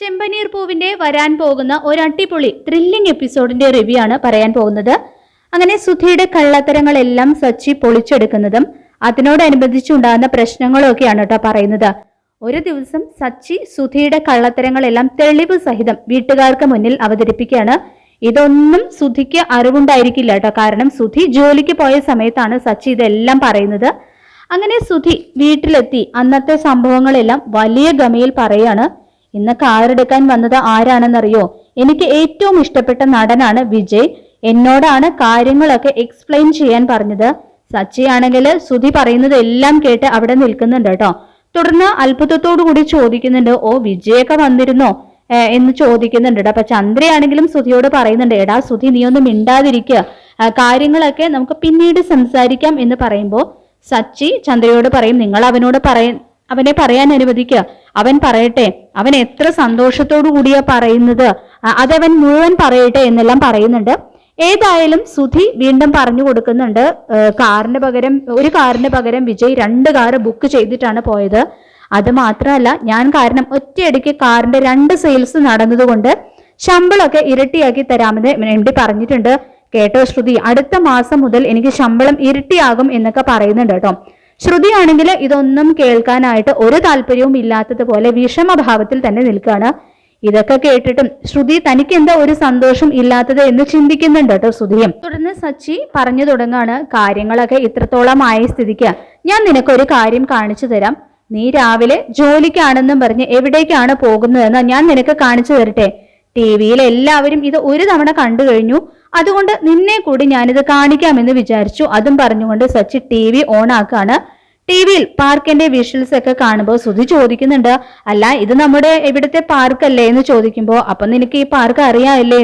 ചെമ്പനീർ പൂവിന്റെ വരാൻ പോകുന്ന ഒരു അടിപൊളി ത്രില്ലിംഗ് എപ്പിസോഡിന്റെ റിവ്യൂ ആണ് പറയാൻ പോകുന്നത്. അങ്ങനെ സുധിയുടെ കള്ളത്തരങ്ങളെല്ലാം സച്ചി പൊളിച്ചെടുക്കുന്നതും അതിനോടനുബന്ധിച്ചുണ്ടാകുന്ന പ്രശ്നങ്ങളൊക്കെയാണ് കേട്ടോ പറയുന്നത്. ഒരു ദിവസം സച്ചി സുധിയുടെ കള്ളത്തരങ്ങളെല്ലാം തെളിവ് സഹിതം വീട്ടുകാർക്ക് മുന്നിൽ അവതരിപ്പിക്കുകയാണ്. ഇതൊന്നും സുധിക്ക് അറിവുണ്ടായിരിക്കില്ല കേട്ടോ. കാരണം സുധി ജോലിക്ക് പോയ സമയത്താണ് സച്ചി ഇതെല്ലാം പറയുന്നത്. അങ്ങനെ സുധി വീട്ടിലെത്തി. അന്നത്തെ സംഭവങ്ങളെല്ലാം വലിയ ഗമയിൽ പറയാണ് ഇന്ന് കാറെടുക്കാൻ വന്നത് ആരാണെന്നറിയോ? എനിക്ക് ഏറ്റവും ഇഷ്ടപ്പെട്ട നടനാണ് വിജയ്. എന്നോടാണ് കാര്യങ്ങളൊക്കെ എക്സ്പ്ലെയിൻ ചെയ്യാൻ പറഞ്ഞത്. സച്ചി ആണെങ്കിൽ സുധി പറയുന്നത് എല്ലാം കേട്ട് അവിടെ നിൽക്കുന്നുണ്ട് കേട്ടോ. തുടർന്ന് അത്ഭുതത്തോടു കൂടി ചോദിക്കുന്നുണ്ട് ഓ വിജയൊക്കെ വന്നിരുന്നോ? എന്ന് ചോദിക്കുന്നുണ്ട് അപ്പൊ ചന്ദ്രയാണെങ്കിലും സുധിയോട് പറയുന്നുണ്ട് എടാ സുധി നീ ഒന്ന് മിണ്ടാതിരിക്കുക കാര്യങ്ങളൊക്കെ നമുക്ക് പിന്നീട് സംസാരിക്കാം എന്ന് പറയുമ്പോൾ സച്ചി ചന്ദ്രയോട് പറയും നിങ്ങൾ അവനോട് പറയ അവനെ പറയാൻ അനുവദിക്കുക അവൻ പറയട്ടെ അവൻ എത്ര സന്തോഷത്തോടു കൂടിയാ പറയുന്നത്? അതവൻ മുഴുവൻ പറയട്ടെ എന്നെല്ലാം പറയുന്നുണ്ട്. ഏതായാലും സുധി വീണ്ടും പറഞ്ഞു കൊടുക്കുന്നുണ്ട്. കാറിന് പകരം ഒരു കാറിന് പകരം വിജയ് രണ്ട് കാറ് ബുക്ക് ചെയ്തിട്ടാണ് പോയത്. അത് മാത്രമല്ല ഞാൻ കാരണം ഒറ്റയടിക്ക് കാറിന്റെ രണ്ട് സെയിൽസ് നടന്നതുകൊണ്ട് ശമ്പളമൊക്കെ ഇരട്ടിയാക്കി തരാമെന്ന് എം ഡി പറഞ്ഞിട്ടുണ്ട്. കേട്ടോ ശ്രുതി? അടുത്ത മാസം മുതൽ എനിക്ക് ശമ്പളം ഇരട്ടിയാകും എന്നൊക്കെ പറയുന്നുണ്ട് കേട്ടോ. ശ്രുതി ആണെങ്കിൽ ഇതൊന്നും കേൾക്കാനായിട്ട് ഒരു താല്പര്യവും ഇല്ലാത്തതുപോലെ വിഷമഭാവത്തിൽ തന്നെ നിൽക്കുകയാണ്. ഇതൊക്കെ കേട്ടിട്ടും ശ്രുതി തനിക്ക് എന്താ ഒരു സന്തോഷം ഇല്ലാത്തത് എന്ന് ചിന്തിക്കുന്നുണ്ട് കേട്ടോ ശ്രുതിയും തുടർന്ന് സച്ചി പറഞ്ഞു തുടങ്ങാണ് കാര്യങ്ങളൊക്കെ ഇത്രത്തോളം ആയ സ്ഥിതിക്ക്. ഞാൻ നിനക്കൊരു കാര്യം കാണിച്ചു തരാം. നീ രാവിലെ ജോലിക്കാണെന്നും പറഞ്ഞ് എവിടേക്കാണ് പോകുന്നതെന്ന് ഞാൻ നിനക്ക് കാണിച്ചു തരട്ടെ. ടി വിയിൽ എല്ലാവരും ഇത് ഒരു തവണ കണ്ടു കഴിഞ്ഞു. അതുകൊണ്ട് നിന്നെ കൂടി ഞാനിത് കാണിക്കാമെന്ന് വിചാരിച്ചു. അതും പറഞ്ഞുകൊണ്ട് സച്ചി ടി വി ഓൺ ആക്കാണ് ടി വിയിൽ പാർക്കിന്റെ വിഷ്വൽസ് ഒക്കെ കാണുമ്പോൾ സുധി ചോദിക്കുന്നുണ്ട് അല്ല ഇത് നമ്മുടെ ഇവിടുത്തെ പാർക്കല്ലേ എന്ന് ചോദിക്കുമ്പോൾ അപ്പൊ നിനക്ക് ഈ പാർക്ക് അറിയാമല്ലേ?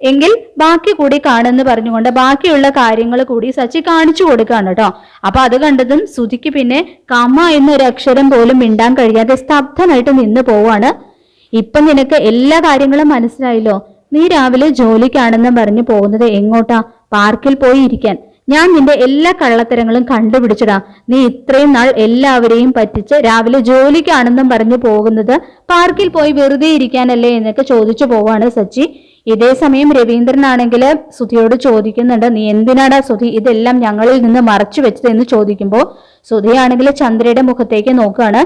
എങ്കിൽ ബാക്കി കൂടി കാണുമെന്ന് പറഞ്ഞുകൊണ്ട് ബാക്കിയുള്ള കാര്യങ്ങൾ കൂടി സച്ചി കാണിച്ചു കൊടുക്കാണ് കേട്ടോ. അപ്പൊ അത് കണ്ടതും സുധിക്ക് പിന്നെ കമ എന്നൊരു അക്ഷരം പോലും മിണ്ടാൻ കഴിയാതെ സ്തബ്ധനായിട്ട് നിന്ന് പോവാണ് ഇപ്പൊ നിനക്ക് എല്ലാ കാര്യങ്ങളും മനസ്സിലായല്ലോ? നീ രാവിലെ ജോലിക്കാണെന്ന് പറഞ്ഞു പോകുന്നത് എങ്ങോട്ടാ? പാർക്കിൽ പോയി ഇരിക്കാൻ ഞാൻ നിന്റെ എല്ലാ കള്ളത്തരങ്ങളും കണ്ടുപിടിച്ചടാ. നീ ഇത്രയും നാൾ എല്ലാവരെയും പറ്റിച്ച് രാവിലെ ജോലിക്കാണെന്നും പറഞ്ഞു പോകുന്നത് പാർക്കിൽ പോയി വെറുതെ ഇരിക്കാനല്ലേ എന്നൊക്കെ ചോദിച്ചു പോവാണ് സച്ചി. ഇതേ സമയം രവീന്ദ്രനാണെങ്കിൽ സുധിയോട് ചോദിക്കുന്നുണ്ട് നീ എന്തിനാടാ സുധി ഇതെല്ലാം ഞങ്ങളിൽ നിന്ന് മറച്ചു വെച്ചത് എന്ന് ചോദിക്കുമ്പോൾ സുധിയാണെങ്കിൽ ചന്ദ്രയുടെ മുഖത്തേക്ക് നോക്കുകയാണ്.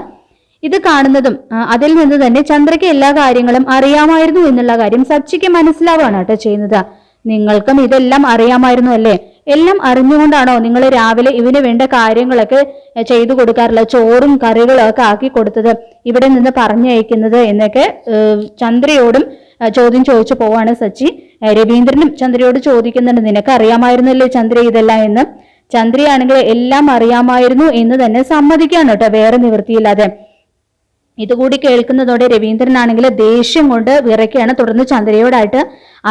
ഇത് കാണുന്നതും അതിൽ നിന്ന് തന്നെ ചന്ദ്രയ്ക്ക് എല്ലാ കാര്യങ്ങളും അറിയാമായിരുന്നു എന്നുള്ള കാര്യം സച്ചിക്ക് മനസ്സിലാവുകയാണ് കേട്ടോ ചെയ്യുന്നത്. നിങ്ങൾക്കും ഇതെല്ലാം അറിയാമായിരുന്നു അല്ലേ? എല്ലാം അറിഞ്ഞുകൊണ്ടാണോ നിങ്ങൾ രാവിലെ ഇവന് വേണ്ട കാര്യങ്ങളൊക്കെ ചെയ്തു കൊടുക്കാറുള്ളത് ചോറും കറികളും ഒക്കെ ആക്കി കൊടുത്തത്? ഇവിടെ നിന്ന് പറഞ്ഞയക്കുന്നത് എന്നൊക്കെ ചന്ദ്രയോടും ചോദ്യം ചോദിച്ചു പോവാണ് സച്ചി. രവീന്ദ്രനും ചന്ദ്രയോട് ചോദിക്കുന്നുണ്ട് നിനക്ക് അറിയാമായിരുന്നല്ലേ ചന്ദ്ര ഇതെല്ലാം എന്ന്? ചന്ദ്രയാണെങ്കിൽ എല്ലാം അറിയാമായിരുന്നു എന്ന് തന്നെ സമ്മതിക്കാണ് കേട്ടോ വേറെ നിവൃത്തിയില്ലാതെ. ഇതുകൂടി കേൾക്കുന്നതോടെ രവീന്ദ്രനാണെങ്കിൽ ദേഷ്യം കൊണ്ട് വിറയ്ക്കാണ് തുടർന്ന് ചന്ദ്രയോടായിട്ട്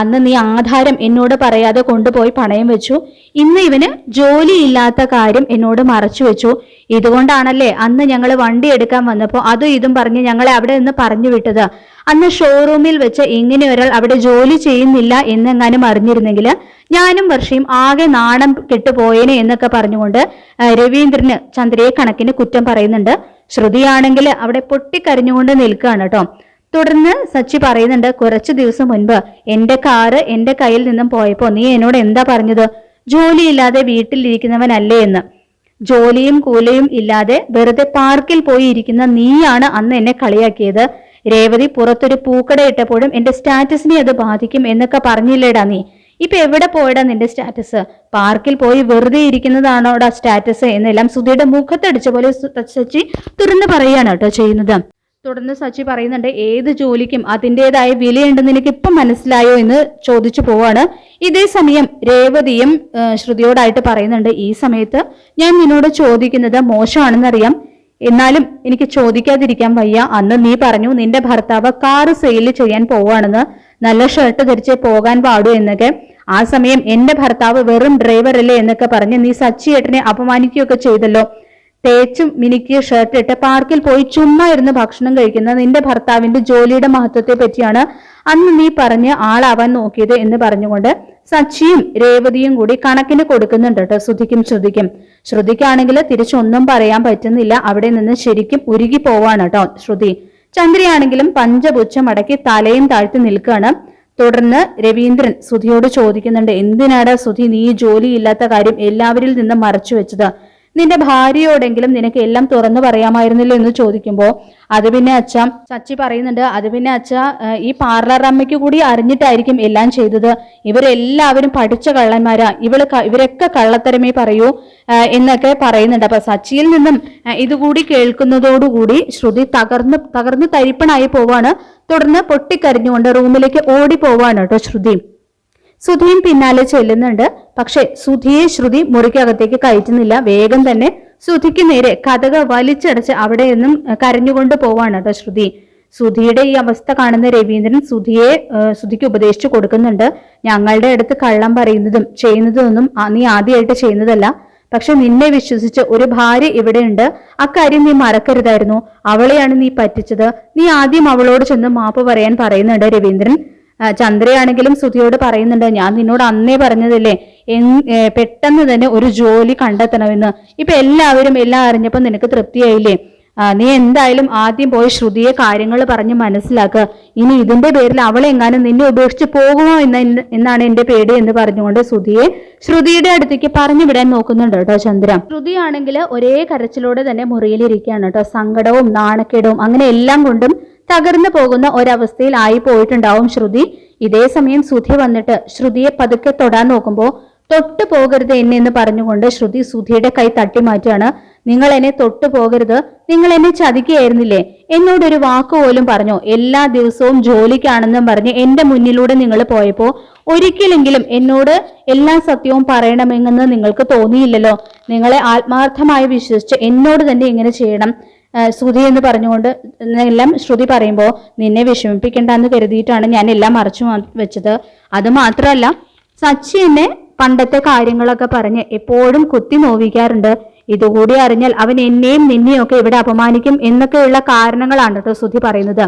അന്ന് നീ ആധാരം എന്നോട് പറയാതെ കൊണ്ടുപോയി പണയം വെച്ചു. ഇന്ന് ഇവന് ജോലിയില്ലാത്ത കാര്യം എന്നോട് മറച്ചു വെച്ചു. ഇതുകൊണ്ടാണല്ലേ അന്ന് ഞങ്ങൾ വണ്ടി എടുക്കാൻ വന്നപ്പോൾ അതും ഇതും പറഞ്ഞ് ഞങ്ങളെ അവിടെ നിന്ന് പറഞ്ഞു വിട്ടത്. അന്ന് ഷോറൂമിൽ വെച്ച് ഇങ്ങനെ ഒരാൾ അവിടെ ജോലി ചെയ്യുന്നില്ല എന്നെങ്ങാനും അറിഞ്ഞിരുന്നെങ്കിൽ ഞാനും വർഷയും ആകെ നാണം കെട്ടുപോയേനെ എന്നൊക്കെ പറഞ്ഞുകൊണ്ട് രവീന്ദ്രന് ചന്ദ്രയെ കണക്കിന് കുറ്റം പറയുന്നുണ്ട്. ശ്രുതിയാണെങ്കിൽ അവിടെ പൊട്ടിക്കരഞ്ഞുകൊണ്ട് നിൽക്കുകയാണ് കേട്ടോ. തുടർന്ന് സച്ചി പറയുന്നുണ്ട് കുറച്ചു ദിവസം മുൻപ് എന്റെ കാറ് എന്റെ കയ്യിൽ നിന്നും പോയപ്പോ നീ എന്നോട് എന്താ പറഞ്ഞത്? ജോലിയില്ലാതെ വീട്ടിലിരിക്കുന്നവനല്ലേ എന്ന്. ജോലിയും കൂലയും ഇല്ലാതെ വെറുതെ പാർക്കിൽ പോയി ഇരിക്കുന്ന നീയാണ് അന്ന് എന്നെ കളിയാക്കിയത്. രേവതി പുറത്തൊരു പൂക്കട ഇട്ടപ്പോഴും എന്റെ സ്റ്റാറ്റസിനെ അത് ബാധിക്കും എന്നൊക്കെ പറഞ്ഞില്ലേടാ നീ. ഇപ്പൊ എവിടെ പോയടാ നിന്റെ സ്റ്റാറ്റസ് പാർക്കിൽ പോയി വെറുതെ ഇരിക്കുന്നതാണോടാ സ്റ്റാറ്റസ് എന്നെല്ലാം സുധിയുടെ മുഖത്തടിച്ച പോലെ സച്ചി തുറന്നു പറയുകയാണ് കേട്ടോ ചെയ്യുന്നത്. തുടർന്ന് സച്ചി പറയുന്നുണ്ട് ഏത് ജോലിക്കും അതിന്റെതായ വിലയുണ്ടെന്ന് എനിക്ക് ഇപ്പം മനസ്സിലായോ എന്ന് ചോദിച്ചു പോവാണ്. ഇതേ സമയം രേവതിയും ശ്രുതിയോടായിട്ട് പറയുന്നുണ്ട് ഈ സമയത്ത് ഞാൻ നിന്നോട് ചോദിക്കുന്നത് മോശമാണെന്നറിയാം. എന്നാലും എനിക്ക് ചോദിക്കാതിരിക്കാൻ വയ്യ. അന്ന് നീ പറഞ്ഞു നിന്റെ ഭർത്താവ് കാറ് സെയിൽ ചെയ്യാൻ പോവാണെന്ന്. നല്ല ഷർട്ട് ധരിച്ച് പോകാൻ പാടൂ എന്നൊക്കെ. ആ സമയം എന്റെ ഭർത്താവ് വെറും ഡ്രൈവർ അല്ലേ എന്നൊക്കെ പറഞ്ഞ് നീ സച്ചിയേട്ടനെ അപമാനിക്കുകയൊക്കെ ചെയ്തല്ലോ. തേച്ചും മിനുക്കിയ ഷർട്ട് ഇട്ട് പാർക്കിൽ പോയി ചുമ്മാ ഇരുന്ന് ഭക്ഷണം കഴിക്കുന്ന നിന്റെ ഭർത്താവിന്റെ ജോലിയുടെ മഹത്വത്തെ പറ്റിയാണ് അന്ന് നീ പറഞ്ഞ് ആളാവാൻ നോക്കിയത് എന്ന് പറഞ്ഞുകൊണ്ട് സച്ചിയും രേവതിയും കൂടി കണക്കിന് കൊടുക്കുന്നുണ്ട് കേട്ടോ. ശ്രുതിക്കും ശ്രുതിക്കും. ശ്രുതിക്കാണെങ്കിൽ തിരിച്ചൊന്നും പറയാൻ പറ്റുന്നില്ല. അവിടെ നിന്ന് ശരിക്കും ഉരുകി പോവാണ് കേട്ടോ ശ്രുതി. ചന്ദ്രയാണെങ്കിലും പഞ്ചപുച്ഛം അടക്കി തലയും താഴ്ത്തി നിൽക്കുകയാണ്. തുടർന്ന് രവീന്ദ്രൻ സുധിയോട് ചോദിക്കുന്നുണ്ട് എന്തിനാണ് സുധി നീ ജോലിയില്ലാത്ത കാര്യം എല്ലാവരിൽ നിന്നും മറച്ചു വെച്ചത്? നിന്റെ ഭാര്യയോടെങ്കിലും നിനക്ക് എല്ലാം തുറന്നു പറയാമായിരുന്നല്ലോ എന്ന് ചോദിക്കുമ്പോൾ അത് പിന്നെ അച്ഛ ചച്ചി പറയുന്നുണ്ട് അത് പിന്നെ അച്ഛ ഈ പാർലർ അമ്മയ്ക്ക് കൂടി അറിഞ്ഞിട്ടായിരിക്കും എല്ലാം ചെയ്തത്. ഇവരെല്ലാവരും പഠിച്ച കള്ളന്മാരാ. ഇവൾ ഇവരൊക്കെ കള്ളത്തരമേ പറയൂ എന്നൊക്കെ പറയുന്നുണ്ട്. അപ്പൊ സച്ചിയിൽ നിന്നും ഇതുകൂടി കേൾക്കുന്നതോടുകൂടി ശ്രുതി തകർന്ന് തകർന്ന് തരിപ്പണായി പോവാണ്. തുടർന്ന് പൊട്ടിക്കരഞ്ഞുകൊണ്ട് റൂമിലേക്ക് ഓടി പോവാണ് കേട്ടോ ശ്രുതി. സുധിയും പിന്നാലെ ചെല്ലുന്നുണ്ട്. പക്ഷെ സുധിയെ ശ്രുതി മുറിക്കകത്തേക്ക് കയറ്റുന്നില്ല. വേഗം തന്നെ സുധിക്ക് നേരെ കഥക വലിച്ചടച്ച് അവിടെ നിന്നും കരഞ്ഞുകൊണ്ട് പോവാണ് കേട്ടോ ശ്രുതി. സുധിയുടെ ഈ അവസ്ഥ കാണുന്ന രവീന്ദ്രൻ സുധിയെ സുധിക്ക് ഉപദേശിച്ചു കൊടുക്കുന്നുണ്ട്. ഞങ്ങളുടെ അടുത്ത് കള്ളം പറയുന്നതും ചെയ്യുന്നതൊന്നും നീ ആദ്യമായിട്ട് ചെയ്യുന്നതല്ല. പക്ഷെ നിന്നെ വിശ്വസിച്ച് ഒരു ഭാര്യ ഇവിടെയുണ്ട്. അക്കാര്യം നീ മറക്കരുതായിരുന്നു. അവളെയാണ് നീ പറ്റിച്ചത്. നീ ആദ്യം അവളോട് ചെന്ന് മാപ്പ് പറയാൻ പറയുന്നുണ്ട് രവീന്ദ്രൻ. ചന്ദ്രയാണെങ്കിലും ശ്രുതിയോട് പറയുന്നുണ്ട് ഞാൻ നിന്നോട് അന്നേ പറഞ്ഞതല്ലേ പെട്ടെന്ന് തന്നെ ഒരു ജോലി കണ്ടെത്തണമെന്ന്. ഇപ്പൊ എല്ലാവരും എല്ലാം അറിഞ്ഞപ്പോൾ നിനക്ക് തൃപ്തിയായില്ലേ? നീ എന്തായാലും ആദ്യം പോയി ശ്രുതിയെ കാര്യങ്ങൾ പറഞ്ഞ് മനസ്സിലാക്കുക. ഇനി ഇതിന്റെ പേരിൽ അവളെങ്ങാനും നിന്നെ ഉപേക്ഷിച്ച് പോകുമോ എന്ന് എന്നാണ് എന്റെ പേടി എന്ന് പറഞ്ഞുകൊണ്ട് ശ്രുതിയെ ശ്രുതിയുടെ അടുത്തേക്ക് പറഞ്ഞു വിടാൻ നോക്കുന്നുണ്ട് കേട്ടോ ചന്ദ്ര. ശ്രുതിയാണെങ്കിൽ ഒരേ കരച്ചിലോടെ തന്നെ മുറിയിലിരിക്കുകയാണ് കേട്ടോ. സങ്കടവും നാണക്കേടവും അങ്ങനെ എല്ലാം കൊണ്ടും തകർന്നു പോകുന്ന ഒരവസ്ഥയിൽ ആയി പോയിട്ടുണ്ടാവും ശ്രുതി. ഇതേ സമയം സുധി വന്നിട്ട് ശ്രുതിയെ പതുക്കെ തൊടാൻ നോക്കുമ്പോൾ തൊട്ടു പോകരുത് എന്നെന്ന് പറഞ്ഞുകൊണ്ട് ശ്രുതി സുധിയുടെ കൈ തട്ടി മാറ്റുകയാണ്. നിങ്ങൾ എന്നെ തൊട്ടു പോകരുത്. നിങ്ങൾ എന്നെ ചതിക്കുകയായിരുന്നില്ലേ? എന്നോടൊരു വാക്ക് പോലും പറഞ്ഞു. എല്ലാ ദിവസവും ജോലിക്കാണെന്നും പറഞ്ഞ് എന്റെ മുന്നിലൂടെ നിങ്ങൾ പോയപ്പോ ഒരിക്കലെങ്കിലും എന്നോട് എല്ലാ സത്യവും പറയണമെന്ന് നിങ്ങൾക്ക് തോന്നിയില്ലല്ലോ. നിങ്ങളെ ആത്മാർത്ഥമായി വിശ്വസിച്ച് എന്നോട് തന്നെ ഇങ്ങനെ ചെയ്യണം. ശ്രുതി എന്ന് പറഞ്ഞുകൊണ്ട് എല്ലാം ശ്രുതി പറയുമ്പോൾ നിന്നെ വിഷമിപ്പിക്കണ്ട എന്ന് കരുതിയിട്ടാണ് ഞാൻ എല്ലാം മറച്ചു വെച്ചത്. അത് മാത്രമല്ല സച്ചി എന്നെ പണ്ടത്തെ കാര്യങ്ങളൊക്കെ പറഞ്ഞ് എപ്പോഴും കുത്തി നോവിക്കാറുണ്ട്. ഇതുകൂടി അറിഞ്ഞാൽ അവൻ എന്നെയും നിന്നെയും ഒക്കെ ഇവിടെ അപമാനിക്കും എന്നൊക്കെയുള്ള കാരണങ്ങളാണ് കേട്ടോ ശ്രുതി പറയുന്നത്.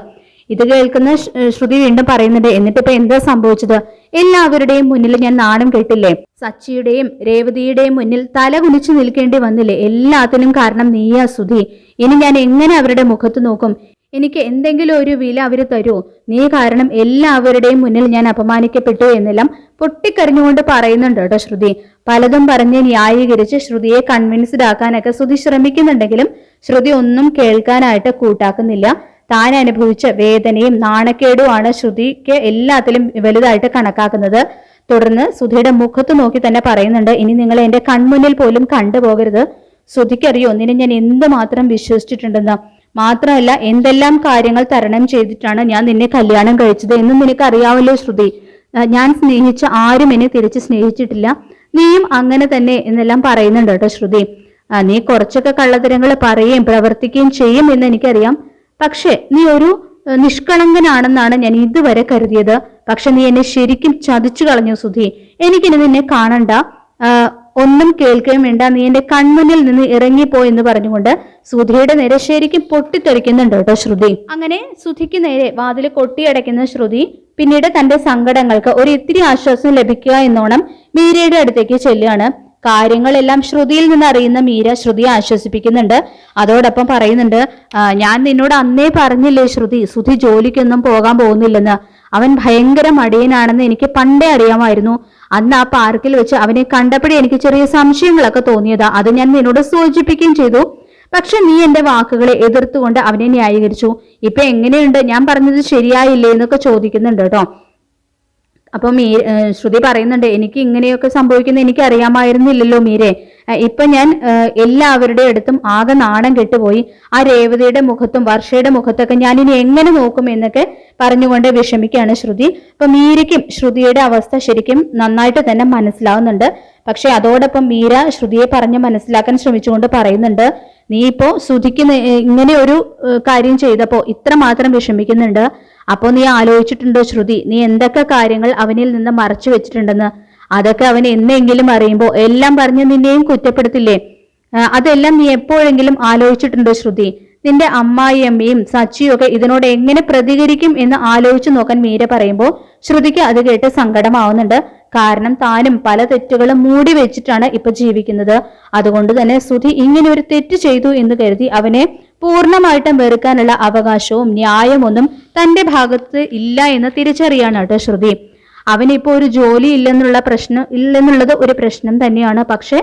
ഇത് കേൾക്കുന്ന ശ്രുതി വീണ്ടും പറയുന്നുണ്ട് എന്നിട്ട് ഇപ്പൊ എന്താ സംഭവിച്ചത്? എല്ലാവരുടെയും മുന്നിൽ ഞാൻ നാണം കെട്ടില്ലേ? സച്ചിയുടെയും രേവതിയുടെയും മുന്നിൽ തല കുനിച്ചു നിൽക്കേണ്ടി വന്നില്ലേ? എല്ലാത്തിനും കാരണം നീയാ ശ്രുതി. ഇനി ഞാൻ എങ്ങനെ അവരുടെ മുഖത്ത് നോക്കും? എനിക്ക് എന്തെങ്കിലും ഒരു വില അവർ തരൂ. നീ കാരണം എല്ലാവരുടെയും മുന്നിൽ ഞാൻ അപമാനിക്കപ്പെട്ടു എന്നെല്ലാം പൊട്ടിക്കരഞ്ഞുകൊണ്ട് പറയുന്നുണ്ട് കേട്ടോ ശ്രുതി. പലതും പറഞ്ഞ് ന്യായീകരിച്ച് ശ്രുതിയെ കൺവിൻസ്ഡ് ആക്കാനൊക്കെ ശ്രുതി ശ്രമിക്കുന്നുണ്ടെങ്കിലും ശ്രുതി ഒന്നും കേൾക്കാനായിട്ട് കൂട്ടാക്കുന്നില്ല. താൻ അനുഭവിച്ച വേദനയും നാണക്കേടുമാണ് ശ്രുതിക്ക് എല്ലാത്തിലും വലുതായിട്ട് കണക്കാക്കുന്നത്. തുടർന്ന് സുധയുടെ മുഖത്ത് നോക്കി തന്നെ പറയുന്നുണ്ട് ഇനി നിങ്ങൾ എന്റെ കൺമുന്നിൽ പോലും കണ്ടുപോകരുത്. ശ്രുതിക്കറിയോ നിന്നെ ഞാൻ എന്തുമാത്രം വിശ്വസിച്ചിട്ടുണ്ടെന്ന്. മാത്രമല്ല എന്തെല്ലാം കാര്യങ്ങൾ തരണം ചെയ്തിട്ടാണ് ഞാൻ നിന്നെ കല്യാണം കഴിച്ചത് എന്നും നിനക്കറിയാവല്ലോ ശ്രുതി. ഞാൻ സ്നേഹിച്ച ആരും എന്നെ തിരിച്ച് സ്നേഹിച്ചിട്ടില്ല. നീയും അങ്ങനെ തന്നെ എന്നെല്ലാം പറയുന്നുണ്ട് കേട്ടോ ശ്രുതി. നീ കുറച്ചൊക്കെ കള്ളത്തരങ്ങൾ പറയുകയും പ്രവർത്തിക്കുകയും ചെയ്യും എന്ന് എനിക്കറിയാം. പക്ഷെ നീ ഒരു നിഷ്കളങ്കനാണെന്നാണ് ഞാൻ ഇതുവരെ കരുതിയത്. പക്ഷെ നീ എന്നെ ശരിക്കും ചതിച്ചു കളഞ്ഞു സുധി. എനിക്കിനി നിന്നെ കാണണ്ട. ഒന്നും കേൾക്കുകയും വേണ്ട. നീ എന്റെ കൺമുന്നിൽ നിന്ന് ഇറങ്ങിപ്പോ എന്ന് പറഞ്ഞുകൊണ്ട് സുധിയുടെ നേരെ ശരിക്കും പൊട്ടിത്തെറിക്കുന്നുണ്ട് കേട്ടോ ശ്രുതി. അങ്ങനെ സുധിക്ക് നേരെ വാതിൽ കൊട്ടിയടയ്ക്കുന്ന ശ്രുതി പിന്നീട് തന്റെ സങ്കടങ്ങൾക്ക് ഒരു ഇത്തിരി ആശ്വാസം ലഭിക്കുക എന്നോണം മീരയുടെ അടുത്തേക്ക് ചെല്ലുകയാണ്. കാര്യങ്ങളെല്ലാം ശ്രുതിയിൽ നിന്ന് അറിയുന്ന മീര ശ്രുതിയെ ആശ്വസിപ്പിക്കുന്നുണ്ട്. അതോടൊപ്പം പറയുന്നുണ്ട് ഞാൻ നിന്നോട് അന്നേ പറഞ്ഞില്ലേ ശ്രുതി ശ്രുതി ജോലിക്കൊന്നും പോകാൻ പോകുന്നില്ലെന്ന്. അവൻ ഭയങ്കര മടിയനാണെന്ന് എനിക്ക് പണ്ടേ അറിയാമായിരുന്നു. അന്ന് ആ പാർക്കിൽ വെച്ച് അവനെ കണ്ടപ്പോഴേ എനിക്ക് ചെറിയ സംശയങ്ങളൊക്കെ തോന്നിയതാ. അത് ഞാൻ നിന്നോട് സൂചിപ്പിക്കുകയും ചെയ്തു. പക്ഷെ നീ എന്റെ വാക്കുകളെ എതിർത്തുകൊണ്ട് അവനെ ന്യായീകരിച്ചു. ഇപ്പൊ എങ്ങനെയുണ്ട്? ഞാൻ പറഞ്ഞത് ശരിയായില്ലേ? എന്നൊക്കെ ചോദിക്കുന്നുണ്ട് കേട്ടോ. അപ്പൊ മീ ശ്രുതി പറയുന്നുണ്ട് എനിക്ക് ഇങ്ങനെയൊക്കെ സംഭവിക്കുന്നത് എനിക്ക് അറിയാമായിരുന്നില്ലല്ലോ മീരെ ഇപ്പൊ ഞാൻ എല്ലാവരുടെ അടുത്തും ആകെ നാണം കെട്ടുപോയി. ആ രേവതിയുടെ മുഖത്തും വർഷയുടെ മുഖത്തൊക്കെ ഞാൻ ഇനി എങ്ങനെ നോക്കും എന്നൊക്കെ പറഞ്ഞുകൊണ്ട് വിഷമിക്കുകയാണ് ശ്രുതി. അപ്പൊ മീരയ്ക്കും ശ്രുതിയുടെ അവസ്ഥ ശരിക്കും നന്നായിട്ട് തന്നെ മനസ്സിലാവുന്നുണ്ട്. പക്ഷെ അതോടൊപ്പം മീര ശ്രുതിയെ പറഞ്ഞ് മനസ്സിലാക്കാൻ ശ്രമിച്ചുകൊണ്ട് പറയുന്നുണ്ട് നീ ഇപ്പോ ശ്രുതിക്ക് ഇങ്ങനെ ഒരു കാര്യം ചെയ്തപ്പോ ഇത്ര മാത്രം വിഷമിക്കുന്നുണ്ട്. അപ്പോ നീ ആലോചിച്ചിട്ടുണ്ടോ ശ്രുതി? നീ എന്തൊക്കെ കാര്യങ്ങൾ അവനിൽ നിന്ന് മറച്ചു വെച്ചിട്ടുണ്ടെന്ന്? അതൊക്കെ അവൻ എന്നെങ്കിലും അറിയുമ്പോൾ എല്ലാം പറഞ്ഞ് നിന്നെയും കുറ്റപ്പെടുത്തില്ലേ? അതെല്ലാം നീ എപ്പോഴെങ്കിലും ആലോചിച്ചിട്ടുണ്ടോ ശ്രുതി? നിന്റെ അമ്മായിയമ്മയും സച്ചിയും ഒക്കെ ഇതിനോട് എങ്ങനെ പ്രതികരിക്കും എന്ന് ആലോചിച്ചു നോക്കാൻ മീര പറയുമ്പോൾ ശ്രുതിക്ക് അത് കേട്ട് സങ്കടമാവുന്നുണ്ട്. കാരണം താനും പല തെറ്റുകളും മൂടി വെച്ചിട്ടാണ് ഇപ്പൊ ജീവിക്കുന്നത്. അതുകൊണ്ട് തന്നെ ശ്രുതി ഇങ്ങനെ ഒരു തെറ്റ് ചെയ്തു എന്ന് കരുതി അവനെ പൂർണമായിട്ടും വെറുക്കാനുള്ള അവകാശവും ന്യായമൊന്നും തന്റെ ഭാഗത്ത് ഇല്ല എന്ന് തിരിച്ചറിയാണ് കേട്ടോ ശ്രുതി. അവനിപ്പോ ഒരു ജോലി ഇല്ലെന്നുള്ള പ്രശ്നം ഇല്ലെന്നുള്ളത് ഒരു പ്രശ്നം തന്നെയാണ്. പക്ഷെ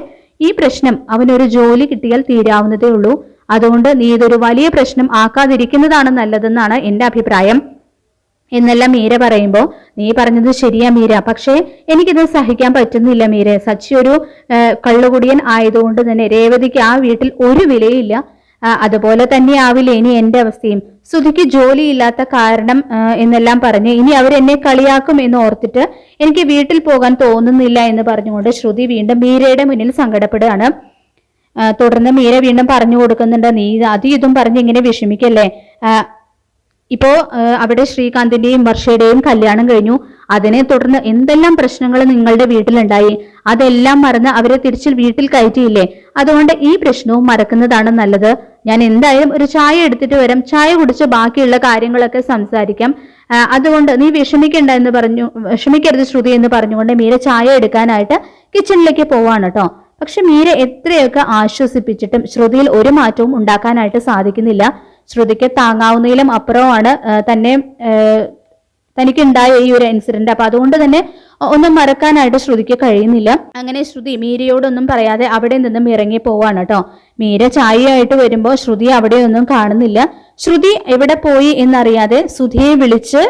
ഈ പ്രശ്നം അവനൊരു ജോലി കിട്ടിയാൽ തീരാവുന്നതേ ഉള്ളൂ. അതുകൊണ്ട് നീ ഇതൊരു വലിയ പ്രശ്നം ആക്കാതിരിക്കുന്നതാണ് നല്ലതെന്നാണ് എന്റെ അഭിപ്രായം. എന്നെല്ലാം മീര പറയുമ്പോൾ നീ പറഞ്ഞത് ശരിയാ മീര. പക്ഷേ എനിക്കിത് സഹിക്കാൻ പറ്റുന്നില്ല മീര. സച്ചി ഒരു കള്ളുകുടിയൻ ആയതുകൊണ്ട് തന്നെ രേവതിക്ക് ആ വീട്ടിൽ ഒരു വിലയില്ല. അതുപോലെ തന്നെ ആവില്ല ഇനി എന്റെ അവസ്ഥയും? സുധിക്ക് ജോലിയില്ലാത്ത കാരണം എന്നെല്ലാം പറഞ്ഞ് ഇനി അവർ എന്നെ കളിയാക്കും എന്ന് ഓർത്തിട്ട് എനിക്ക് വീട്ടിൽ പോകാൻ തോന്നുന്നില്ല എന്ന് പറഞ്ഞുകൊണ്ട് ശ്രുതി വീണ്ടും മീരയുടെ മുന്നിൽ സങ്കടപ്പെടുകയാണ്. തുടർന്ന് മീര വീണ്ടും പറഞ്ഞു കൊടുക്കുന്നുണ്ട് നീ അത് ഇതും പറഞ്ഞ് ഇങ്ങനെ വിഷമിക്കല്ലേ? ഇപ്പോ അവിടെ ശ്രീകാന്തിന്റെയും വർഷയുടെയും കല്യാണം കഴിഞ്ഞു. അതിനെ തുടർന്ന് എന്തെല്ലാം പ്രശ്നങ്ങൾ നിങ്ങളുടെ വീട്ടിലുണ്ടായി? അതെല്ലാം മറന്ന് അവരെ തിരിച്ച് വീട്ടിൽ കയറ്റിയില്ലേ? അതുകൊണ്ട് ഈ പ്രശ്നവും മറക്കുന്നതാണ് നല്ലത്. ഞാൻ എന്തായാലും ഒരു ചായ എടുത്തിട്ട് വരാം. ചായ കുടിച്ച് ബാക്കിയുള്ള കാര്യങ്ങളൊക്കെ സംസാരിക്കാം. അതുകൊണ്ട് നീ വിഷമിക്കണ്ട എന്ന് പറഞ്ഞു വിഷമിക്കരുത് ശ്രുതി എന്ന് പറഞ്ഞുകൊണ്ട് മീര ചായ എടുക്കാനായിട്ട് കിച്ചണിലേക്ക് പോവാണ് കേട്ടോ പക്ഷെ മീര എത്രയൊക്കെ ആശ്വസിപ്പിച്ചിട്ടും ശ്രുതിയിൽ ഒരു മാറ്റവും ഉണ്ടാക്കാനായിട്ട് സാധിക്കുന്നില്ല. ശ്രുതിക്ക് താങ്ങാവുന്നതിലും അപ്പുറമാണ് തന്നെ തനിക്കുണ്ടായ ഈ ഒരു ഇൻസിഡന്റ് അപ്പൊ അതുകൊണ്ട് തന്നെ ഒന്നും മറക്കാനായിട്ട് ശ്രുതിക്ക് കഴിയുന്നില്ല. അങ്ങനെ ശ്രുതി മീരയോടൊന്നും പറയാതെ അവിടെ നിന്നും ഇറങ്ങി പോവാണ് കേട്ടോ. മീര ചായയായിട്ട് വരുമ്പോൾ ശ്രുതി അവിടെയൊന്നും കാണുന്നില്ല. ശ്രുതി എവിടെ പോയി എന്നറിയാതെ സുധിയെ വിളിച്ച്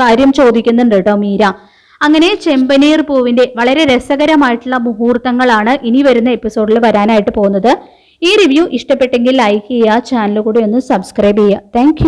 കാര്യം ചോദിക്കുന്നുണ്ട് കേട്ടോ മീര. അങ്ങനെ ചെമ്പനീർ പൂവിന്റെ വളരെ രസകരമായിട്ടുള്ള മുഹൂർത്തങ്ങളാണ് ഇനി വരുന്ന എപ്പിസോഡിൽ വരാനായിട്ട് പോകുന്നത്. ഈ റിവ്യൂ ഇഷ്ടപ്പെട്ടെങ്കിൽ ലൈക്ക് ചെയ്യുക ചാനൽ കൂടി ഒന്ന് സബ്സ്ക്രൈബ് ചെയ്യുക. താങ്ക്